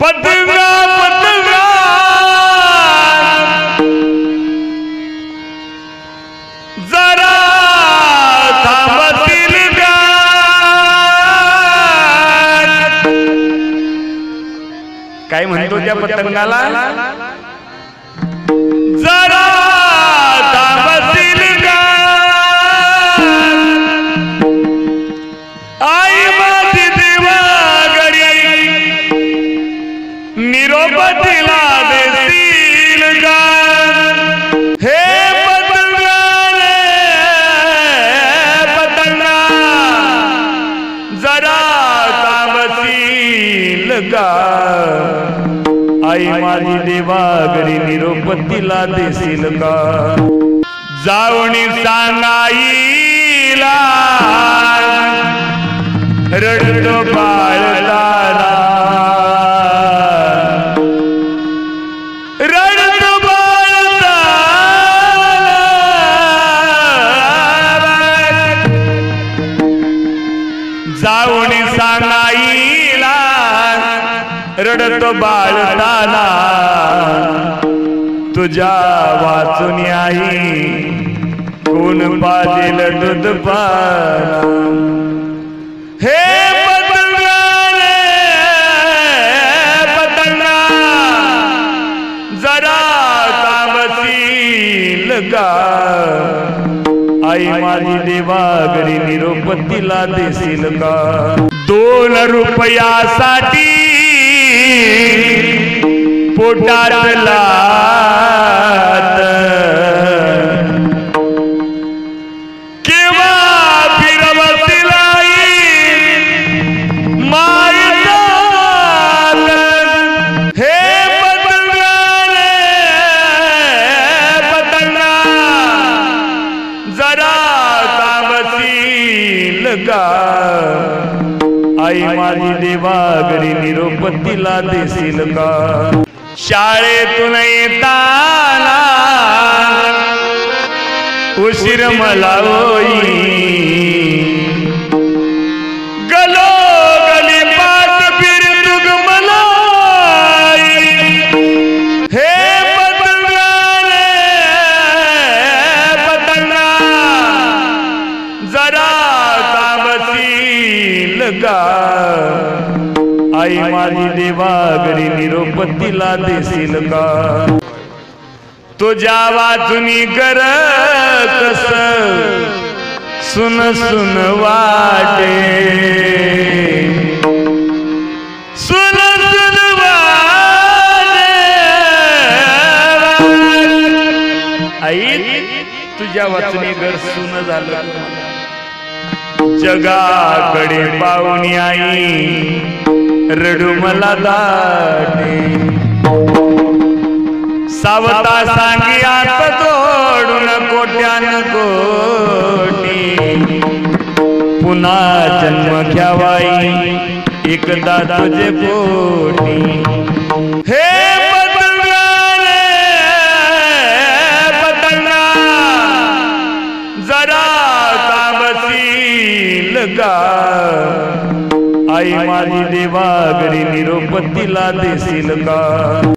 पतंगा पतंगा जरा थांबतील काय म्हणतो त्या पतंगाला? आई माझी देवागरी निरोप दिला देशील का? जावणी सांगाईला रडतो बाळताना रडतो बाळताना जाऊन सांगाईला रडतो बाळताना तुझ्या वाचून आई कोण पाजेल दूध पाना. हे पतंगाने पतंगा जरा ताबसील का? आई माझी देवागरी निरोपतीला देशील का? दोन रुपयासाठी पोटात लात केव्हा फिरवतीलाई मायदान हे पतंगाने पतंगा जरा ताबसील लगा आई माझी देवागरी निरोप तिला देशील का? शाळेतून येताना उशीर मला होई. आई माझी देवागरी निरोप तिला देशील का? तुझ्या वाचुनी कर कस सुन सुन वाटे. आई तुझ्या वाचुनी घर सुन झालं. जगाकडे पाहुणी आई. रडू मला दाटे. सावता सांगी आत जोडून कोट्यान कोटी. पुन्हा जन्म घ्यावाई एकदा तुझे पोटी. हे पतंगा जरा का आई माझी देवागरी निरोपतीला देशील का